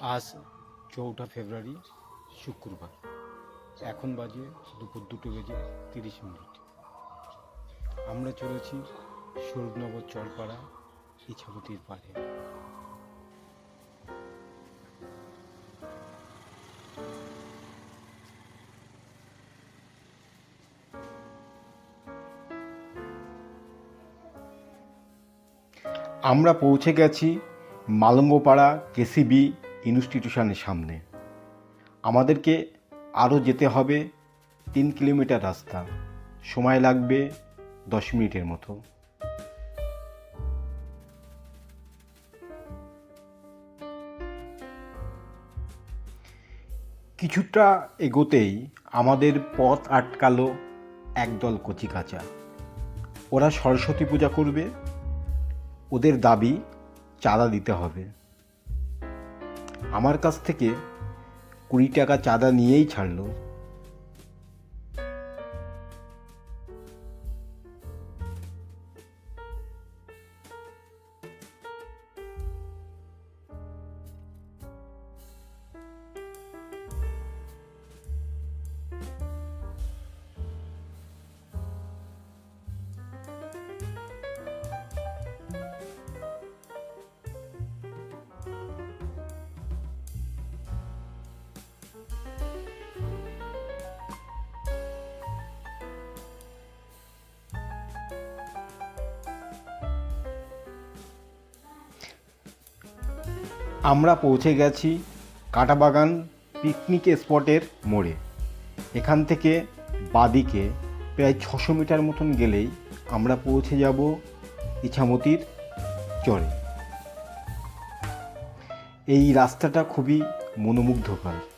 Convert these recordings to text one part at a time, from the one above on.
আজ চৌঠা ফেব্রুয়ারি, শুক্রবার। এখন বাজে দুপুর দুটো বেজে তিরিশ মিনিট। আমরা চলেছি স্বরূপনগর চরপাড়া ইছামতির পাড়ে। আমরা পৌঁছে গেছি মালঙ্গপাড়া, কেসিবি ইনস্টিটিউশনের সামনে। আমাদেরকে আরও যেতে হবে তিন কিলোমিটার রাস্তা। সময় লাগবে দশ মিনিটের মতো। কিছুটা এগোতেই আমাদের পথ আটকালো একদল কচিকাচা। ওরা সরস্বতী পূজা করবে। ওদের দাবি চাঁদা দিতে হবে। আমার কাছ থেকে কুড়ি টাকা চাঁদা নিয়েই ছাড়লো। আমরা পৌঁছে গেছি কাটাবাগান পিকনিক স্পটের মোড়ে। এখান থেকে বাদিকে প্রায় ছশো মিটার মতন গেলেই আমরা পৌঁছে যাব ইছামতির চরে। এই রাস্তাটা খুবই মনোমুগ্ধকর।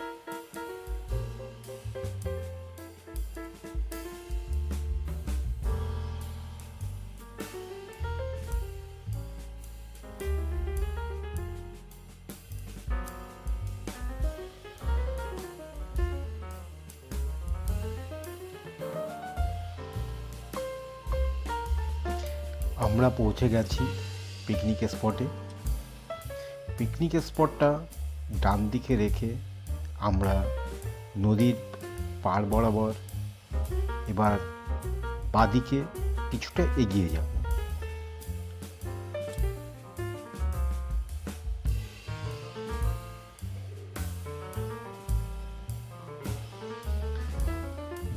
আমরা পৌঁছে গেছি পিকনিক স্পটে পিকনিক স্পটটা ডান দিকে রেখে আমরা নদীর পার বরাবর এবার বাদিকে কিছুটা এগিয়ে যাব।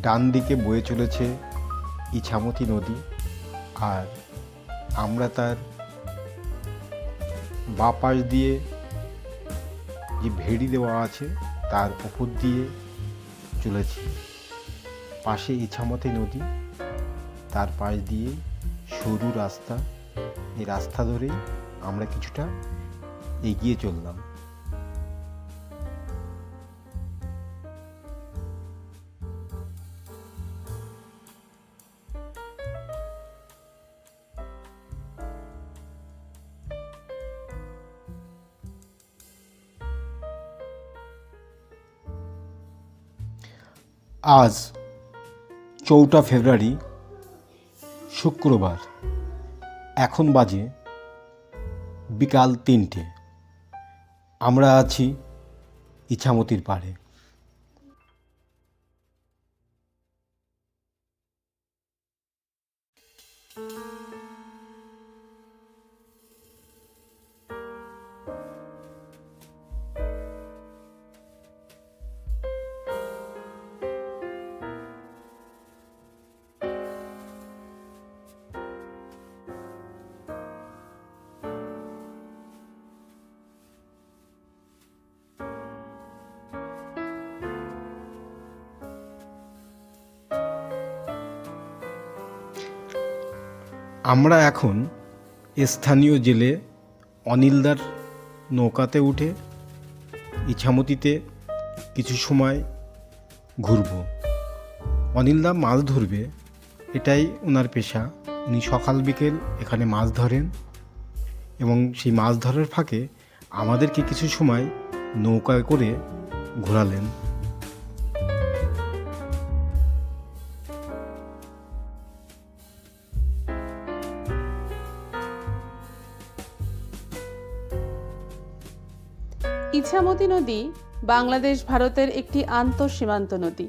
ডান দিকে বয়ে চলেছে ইছামতি নদী আর আমরা তার বাপাশ দিয়ে যে ভেড়ি দেওয়া আছে, তার উপর দিয়ে চলেছি। পাশে ইছামতি নদী, তার পাশ দিয়ে সরু রাস্তা। এই রাস্তা ধরেই আমরা কিছুটা এগিয়ে চললাম। আজ চৌঠা ফেব্রুয়ারি শুক্রবার এখন বাজে বিকাল তিনটে। আমরা আছি ইছামতির পাড়ে। আমরা এখন স্থানীয় জেলে অনিলদার নৌকাতে উঠে ইছামতিতে কিছু সময় ঘুরব। অনিলদা মাছ ধরবে, এটাই ওনার পেশা। উনি সকাল বিকেল এখানে মাছ ধরেন এবং সেই মাছ ধরার ফাঁকে আমাদেরকে কিছু সময় নৌকায় করে ঘোরালেন। ইছামতি নদী বাংলাদেশ ভারতের একটি আন্তঃসীমান্ত নদী।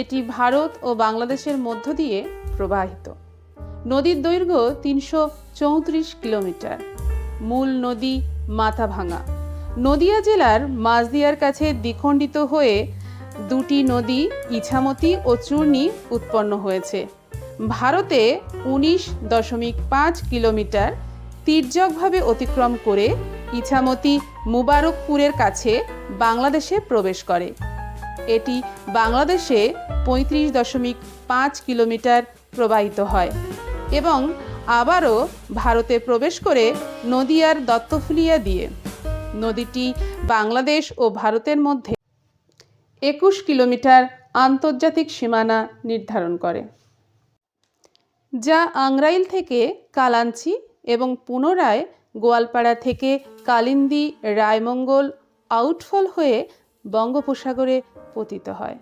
এটি ভারত ও বাংলাদেশের মধ্য দিয়ে প্রবাহিত। নদীর দৈর্ঘ্য তিনশো চৌত্রিশ কিলোমিটার। মূল নদী মাথাভাঙা নদিয়া জেলার মাঝদিয়ার কাছে দ্বিখণ্ডিত হয়ে দুটি নদী ইছামতি ও চূর্ণী উৎপন্ন হয়েছে। ভারতে উনিশ দশমিক পাঁচ কিলোমিটার তির্যকভাবে অতিক্রম করে ইছামতি মুবারকপুরের কাছে বাংলাদেশে প্রবেশ করে। এটি বাংলাদেশে পঁয়ত্রিশ দশমিক পাঁচ কিলোমিটার প্রবাহিত হয় এবং আবারও ভারতে প্রবেশ করে নদিয়ার দত্তফুলিয়া দিয়ে। নদীটি বাংলাদেশ ও ভারতের মধ্যে একুশ কিলোমিটার আন্তর্জাতিক সীমানা নির্ধারণ করে, যা আংরাইল থেকে কালাঞ্চি এবং পুনরায় গোয়ালপাড়া থেকে কালিন্দী, রায়মঙ্গল আউটফল হয়ে বঙ্গোপসাগরে পতিত হয়।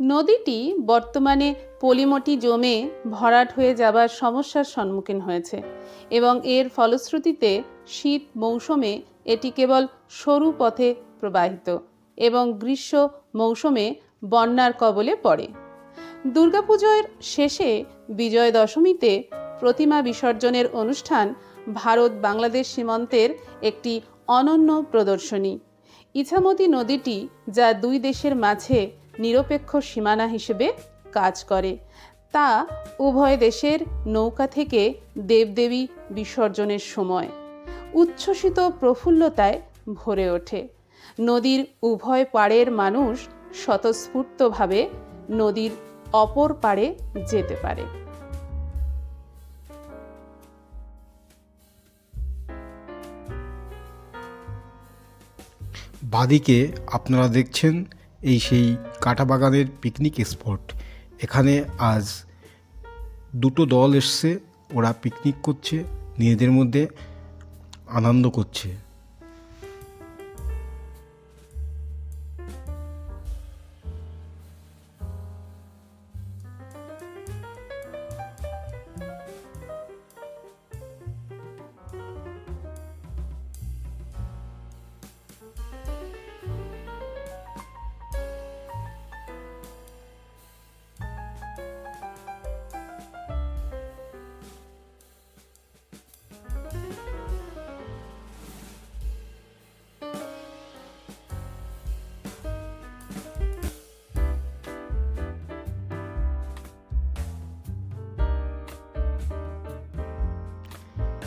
নদীটি বর্তমানে পলিমটি জমে ভরাট হয়ে যাবার সমস্যার সম্মুখীন হয়েছে এবং এর ফলশ্রুতিতে শীত মৌসুমে এটি কেবল সরু পথে প্রবাহিত এবং গ্রীষ্ম মৌসুমে বন্যার কবলে পড়ে। দুর্গাপুজোর শেষে বিজয় দশমীতে প্রতিমা বিসর্জনের অনুষ্ঠান ভারত বাংলাদেশ সীমান্তের একটি অনন্য প্রদর্শনী। ইছামতি নদীটি যা দুই দেশের মাঝে নিরপেক্ষ সীমানা হিসেবে কাজ করে, তা উভয় দেশের নৌকা থেকে দেবদেবী বিসর্জনের সময় উচ্ছ্বসিত প্রফুল্লতায় ভরে ওঠে। নদীর উভয় পাড়ের মানুষ স্বতঃস্ফূর্তভাবে নদীর অপর পাড়ে যেতে পারে। বাদিকে আপনারা দেখছেন এই সেই কাঁটাবাগানের পিকনিক স্পট এখানে আজ দুটো দল এসছে, ওরা পিকনিক করছে, নিজেদের মধ্যে আনন্দ করছে।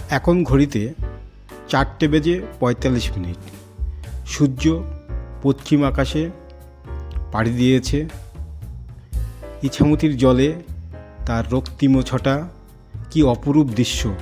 এখন ঘড়িতে চারটে বেজে পঁয়তাল্লিশ মিনিট। সূর্য পশ্চিম আকাশে পাড়ি দিয়েছে। ইছামতির জলে তার রক্তিম ছটা কি অপরূপ দৃশ্য।